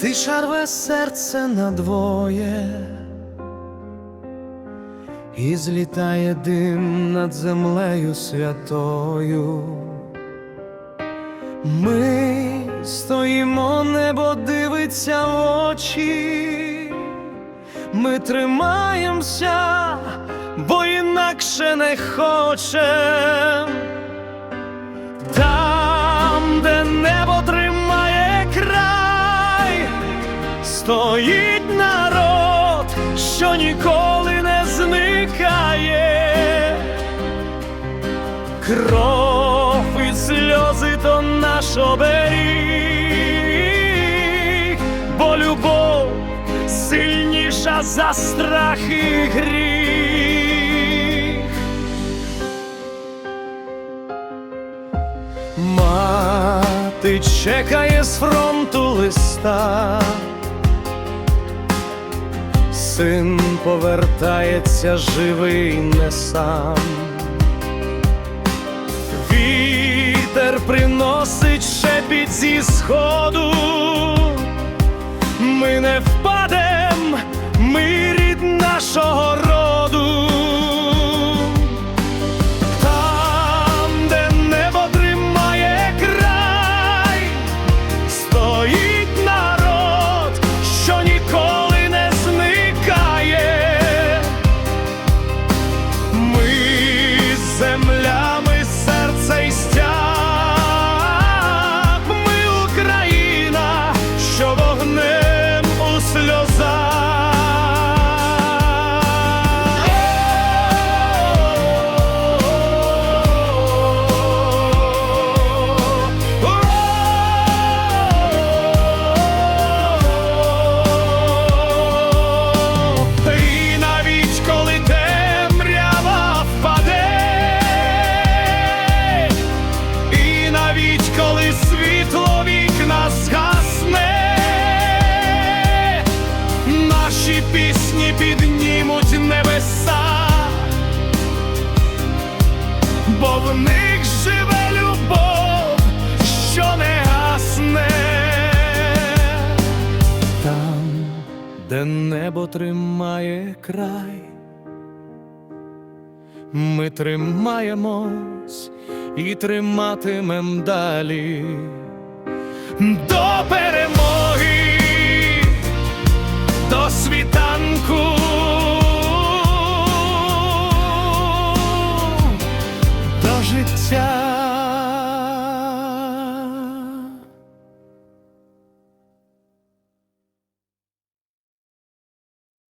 Тиша рве серце надвоє, і злітає дим над землею святою. Ми стоїмо, небо дивиться в очі, ми тримаємося, бо інакше не хочем. Стоїть народ, що ніколи не зникає. Кров і сльози то наш оберіг, бо любов сильніша за страх і гріх. Мати чекає з фронту листа, син повертається живий не сам. Вітер приносить шепіт зі сходу, ми не впадем, пісні піднімуть небеса, бо в них живе любов, що не гасне. Там, де небо тримає край, ми тримаємось і триматимем далі